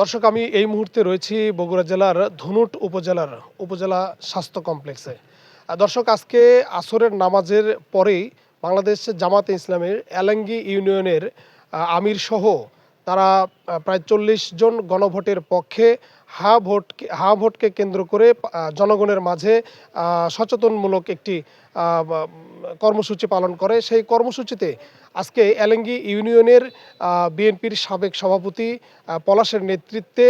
দর্শক, আমি এই মুহূর্তে রয়েছি বগুড়া জেলার ধুনুট উপজেলার উপজেলা স্বাস্থ্য কমপ্লেক্সে। দর্শক, আজকে আসরের নামাজের পরেই বাংলাদেশ জামাতে ইসলামের এলাঙ্গি ইউনিয়নের আমির সহ তারা প্রায় চল্লিশ জন গণভোটের পক্ষে হা ভোটকে হা ভোটকে কেন্দ্র করে জনগণের মাঝে সচেতনমূলক একটি কর্মসূচি পালন করে। সেই কর্মসূচিতে আজকে এলেঙ্গি ইউনিয়নের বিএনপির সাবেক সভাপতি পলাশের নেতৃত্বে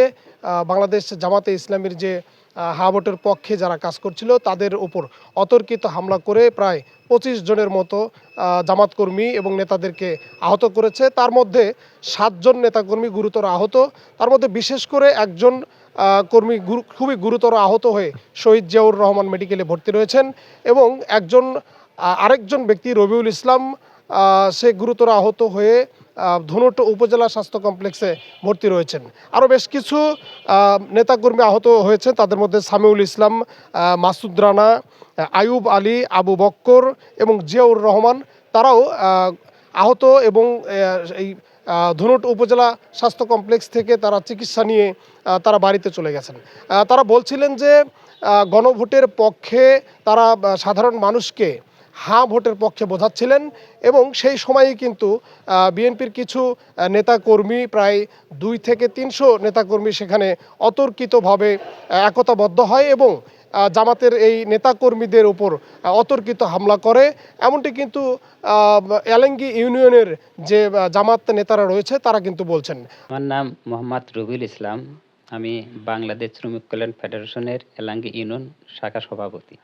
বাংলাদেশ জামাতে ইসলামীর যে আহ, হা ভোটের পক্ষে যারা কাজ করছিল তাদের উপর অতর্কিত হামলা করে প্রায় পঁচিশ জনের মতো আহ, জামাত কর্মী এবং নেতাদেরকে আহত করেছে। তার মধ্যে সাতজন নেতাকর্মী গুরুতর আহত। তার মধ্যে বিশেষ করে একজন কর্মী খুবই গুরুতর আহত হয়ে শহীদ জিয়াউর রহমান মেডিকেলে ভর্তি রয়েছেন এবং একজন আরেকজন ব্যক্তি রবিউল ইসলাম সে গুরুতর আহত হয়ে ধনুট উপজেলা স্বাস্থ্য কমপ্লেক্সে ভর্তি রয়েছেন। আরও বেশ কিছু নেতাকর্মী আহত হয়েছে তাদের মধ্যে সামিউল ইসলাম মাসুদ রানা আয়ুব আলী, আবু বক্কর এবং জিয়াউর রহমান, তারাও আহত এবং এই ধনুট উপজেলা স্বাস্থ্য কমপ্লেক্স থেকে তারা চিকিৎসা নিয়ে তারা বাড়িতে চলে গেছেন। তারা বলছিলেন যে গণভোটের পক্ষে তারা সাধারণ মানুষকে হাঁ ভোটের পক্ষে বোঝাচ্ছিলেন এবং সেই সময়ই কিন্তু বিএনপির কিছু নেতাকর্মী, প্রায় দুই থেকে তিনশো নেতাকর্মী সেখানে অতর্কিতভাবে একতাবদ্ধ হয় এবং জামাতের এই নেতাকর্মীদের উপর অতর্কিত হামলা করে। এমনটি কিন্তু এলেঙ্গি ইউনিয়নের যে জামাত নেতারা রয়েছে, তারা কিন্তু বলছেন। আমার নাম মোহাম্মদ রবিউল ইসলাম। আমি বাংলাদেশ শ্রমিক কল্যাণ ফেডারেশনের এলাঙ্গি ইউনিয়ন শাখা সভাপতি।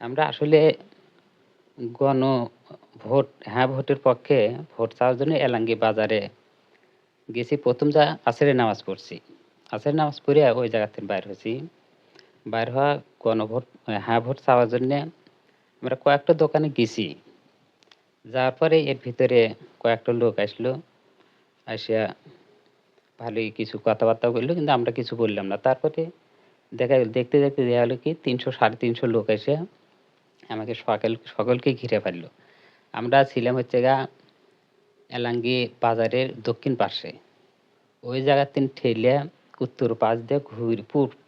আমরা আসলে গণ ভোট হ্যাঁ ভোটের পক্ষে ভোট চাওয়ার জন্য এলাঙ্গি বাজারে গেছি। প্রথম যা আসরের নামাজ পড়ছি। আসরের নামাজ পড়ে ওই জায়গা থেকে বাইর হয়েছি। বাইর হওয়া গণভোট হ্যাঁ ভোট চাওয়ার জন্যে আমরা কয়েকটা দোকানে গেছি। যাওয়ার পরে এর ভিতরে কয়েকটা লোক আসলো, আসিয়া ভালোই কিছু কথাবার্তা বলল, কিন্তু আমরা কিছু বললাম না। তারপরে দেখা দেখতে দেখতে দেখা গেলো কি তিনশো, সাড়ে তিনশো লোক এসে আমাকে সকাল, সকলকে ঘিরে ফেলল। আমরা ছিলাম হচ্ছে গা এলাঙ্গি বাজারের দক্ষিণ পাশে ওই জায়গার তিন ঠেলে উত্তর পাশ দিয়ে ঘুরে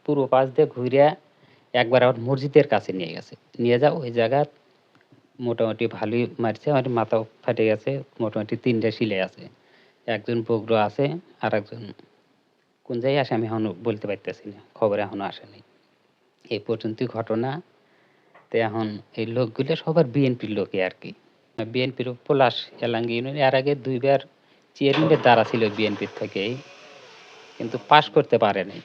পূর্ব পাশ দিয়ে ঘুরে একবার আবার মসজিদের কাছে নিয়ে গেছে। নিয়ে যা ওই জায়গা মোটামুটি ভালোই মারছে, আমার মাথাও ফাটে গেছে, মোটামুটি তিনটা শিলে আছে। একজন বগ্র আছে আর একজন কোন জায়গায় আসে আমি এখনও বলতে পারতেছি না, খবর এখনও আসেনি। এই পর্যন্তই ঘটনা। তো এখন এই লোকগুলো সবার বিএনপির লোকই আর কি। বিএনপির পলাশ এলাঙ্গি ইউনিয়ন এর আগে দুইবার চেয়ারম্যানের দ্বারা ছিল বিএনপির থেকেই, কিন্তু পাশ করতে পারেনি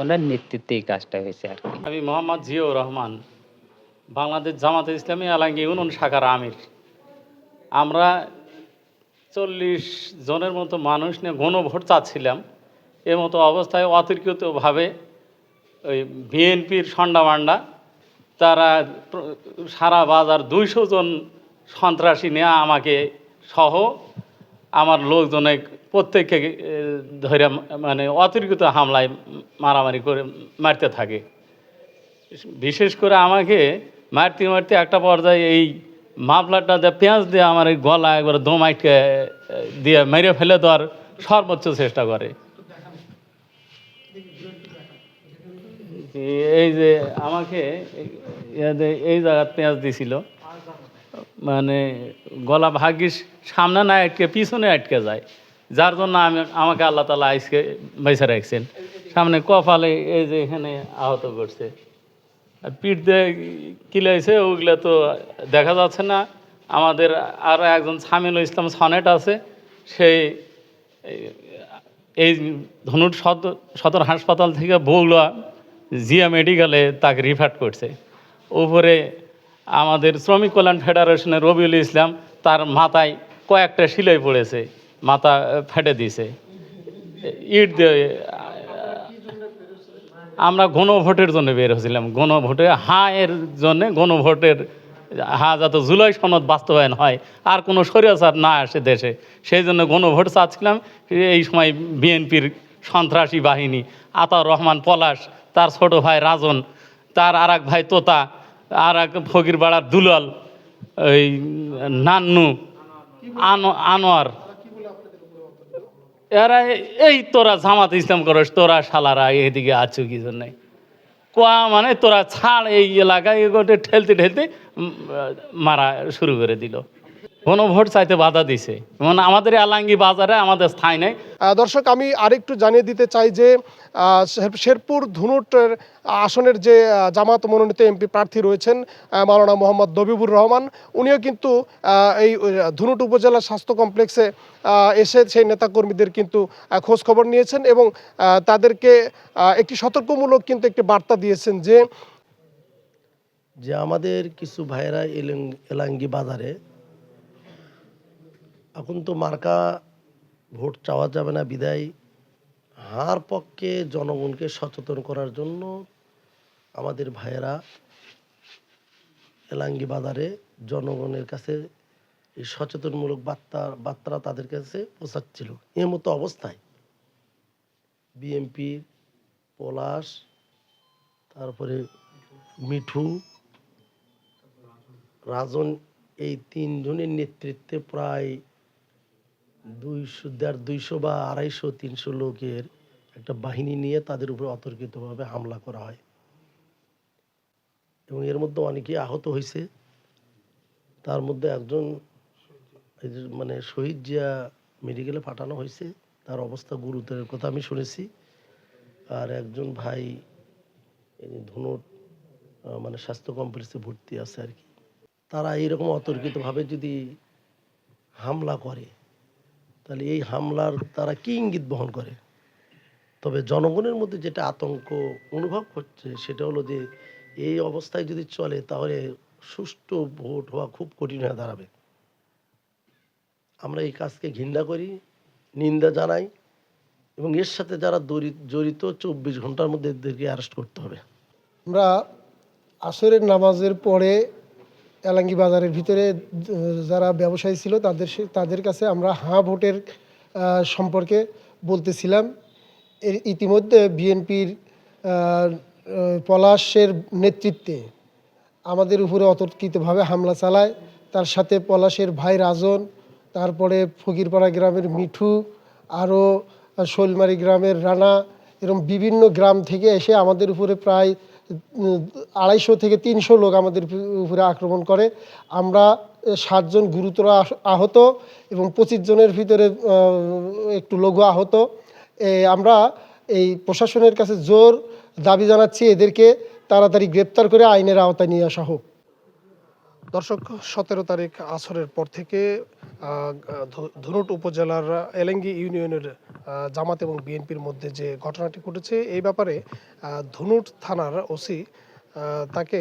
ওনার নেতৃত্বে এই কাজটা হয়েছে আর কি। আমি মোহাম্মদ জিয়াউর রহমান, বাংলাদেশ জামাতে ইসলামী আলাঙ্গি ইউনিয়ন শাখার আমির। আমরা চল্লিশ জনের মতো মানুষ নিয়ে গণভোট চাচ্ছিলাম। এ মতো অবস্থায় অতর্কিতভাবে ওই বিএনপির সন্ডামান্ডা তারা সারা বাজার দুইশো জন সন্ত্রাসী নিয়ে আমাকে সহ আমার লোকজনে প্রত্যেককে ধরে মানে অতিরিক্ত হামলায় মারামারি করে মারতে থাকে। বিশেষ করে আমাকে মারতে মারতে একটা পর্যায়ে এই মাফলারটা দিয়ে পেঁয়াজ দিয়ে আমার এই গলা একবার দম আটকে দিয়ে মেরে ফেলে দেওয়ার সর্বোচ্চ চেষ্টা করে। এই যে আমাকে এই- জায়গার পেঁয়াজ দিছিল। মানে গলা ভাগ্যিস সামনে না আটকে, পিছনে আটকে যায়। যার জন্য আমি আমাকে আল্লাহ তালা আজকে বেঁচে রাখছেন। সামনে কপালে এই যে এখানে আহত করছে। আর পিঠ দিয়ে কিলাইছে ওগুলো তো দেখা যাচ্ছে না। আমাদের আরও একজন সামিল ইসলাম সনেট আছে। সেই এই- ধনুট সদর সদর হাসপাতাল থেকে বৌলা জিয়া মেডিকেলে তাকে রিফার করছে। উপরে আমাদের শ্রমিক কল্যাণ ফেডারেশনের রবিউল ইসলাম তার মাথায় কয়েকটা সিলাই পড়েছে, মাথা ফেটে দিয়েছে। ইট দিয়ে, আমরা গণভোটের জন্য বের হয়েছিলাম। গণভোটে হা এর জন্য গণভোটের হ্যাঁ যাতে জুলাই সনদ বাস্তবায়ন হয়, আর কোনো স্বৈরাচার না আসে দেশে। সেই জন্য গণভোট চাচ্ছিলাম। এই সময় বিএনপির সন্ত্রাসী বাহিনী আতাউর রহমান পলাশ তার ছোট ভাই রাজন, তার আর ভাই তোতা আর এক ফকিরপাড়ার দুলাল, ওই নান্নু, আনো, আনোয়ার। এরা এই তোরা জামাত ইসলাম করস, তোরা শালারা এদিকে আছো কি জন্য? কোয়া মানে তোরা ছাড় এই এলাকায় ঠেলতে ঠেলতে মারা শুরু করে দিল। কোনো ভোট চাইতে বাধা দিছে। মানে আমাদের আলাঙ্গি বাজারে আমাদের স্থায়ী নেই। দর্শক আমি আরেকটু জানিয়ে দিতে চাই যে শেরপুর ধুনুটের আসনের যে জামাত মনোনীত এমপি প্রার্থী রয়েছেন মাওলানা মোহাম্মদ দবিবুর রহমান উনিও কিন্তু এই ধুনুট উপজেলা স্বাস্থ্য কমপ্লেক্সে এসে সেই নেতাকর্মীদের কিন্তু খোঁজ খবর নিয়েছেন এবং তাদেরকে একটি সতর্কমূলক কিন্তু একটি বার্তা দিয়েছেন যে যে আমাদের কিছু ভাইয়েরা এলেং- এলাঙ্গি বাজারে এখন তো মার্কা ভোট চাওয়া যাবে না, বিদায়। হার পক্ষে জনগণকে সচেতন করার জন্য আমাদের ভাইয়েরা এলাঙ্গি বাজারে জনগণের কাছে এই সচেতনমূলক বার্তা বার্তা তাদের কাছে পৌঁছাচ্ছিল। এর মতো অবস্থায় বিএমপি পলাশ, তারপরে মিঠু, রাজন এই তিনজনের নেতৃত্বে প্রায় দুইশো, দেড় দুইশো বা আড়াইশো, তিনশো লোকের একটা বাহিনী নিয়ে তাদের উপর অতর্কিতভাবে হামলা করা হয়। এবং এর মধ্যে অনেকেই আহত হয়েছে। তার মধ্যে একজন মানে শহীদ জিয়া মেডিকেলে পাঠানো হয়েছে। তার অবস্থা গুরুতরের কথা আমি শুনেছি। আর একজন ভাই ধনুট মানে স্বাস্থ্য কমপ্লেক্সে ভর্তি আছে আর কি। তারা এইরকম অতর্কিতভাবে যদি হামলা করে তাহলে এই হামলার তারা কি ইঙ্গিত বহন করে? তবে জনগণের মধ্যে যেটা আতঙ্ক অনুভব হচ্ছে সেটা হলো যে এই অবস্থায় যদি চলে তাহলে সুষ্ঠু ভোট হওয়া খুব কঠিন হয়ে দাঁড়াবে। আমরা এই কাজকে ঘৃণা করি, নিন্দা জানাই এবং এর সাথে যারা জড়িত চব্বিশ ঘণ্টার মধ্যে এদেরকে অ্যারেস্ট করতে হবে। আমরা আসরের নামাজের পরে এলাঙ্গি বাজারের ভিতরে যারা ব্যবসায়ী ছিল তাদের তাদের কাছে আমরা হাঁ ভোটের সম্পর্কে বলতেছিলাম। এর ইতিমধ্যে বিএনপির পলাশের নেতৃত্বে আমাদের উপরে অতর্কিতভাবে হামলা চালায়। তার সাথে পলাশের ভাই রাজন, তারপরে ফকিরপাড়া গ্রামের মিঠু, আরও শৈলমারি গ্রামের রানা এরকম বিভিন্ন গ্রাম থেকে এসে আমাদের উপরে প্রায় আড়াইশো থেকে তিনশো লোক আমাদের উপরে আক্রমণ করে। আমরা সাতজন গুরুতর আহ- আহত এবং পঁচিশ জনের ভিতরে একটু লঘু আহত। আমরা এই প্রশাসনের কাছে জোর দাবি জানাচ্ছি এদেরকে তাড়াতাড়ি গ্রেপ্তার করে আইনের আওতায় নিয়ে আসা হোক। দর্শক, সতেরো তারিখ আসরের পর থেকে ধুনট উপজেলার এলেঙ্গি ইউনিয়নের জামাত এবং বিএনপির মধ্যে যে ঘটনাটি ঘটেছে, এই ব্যাপারে ধুনট থানার ওসি তাকে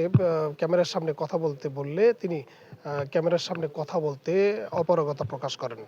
ক্যামেরার সামনে কথা বলতে বললে তিনি ক্যামেরার সামনে কথা বলতে অপারগতা প্রকাশ করেন।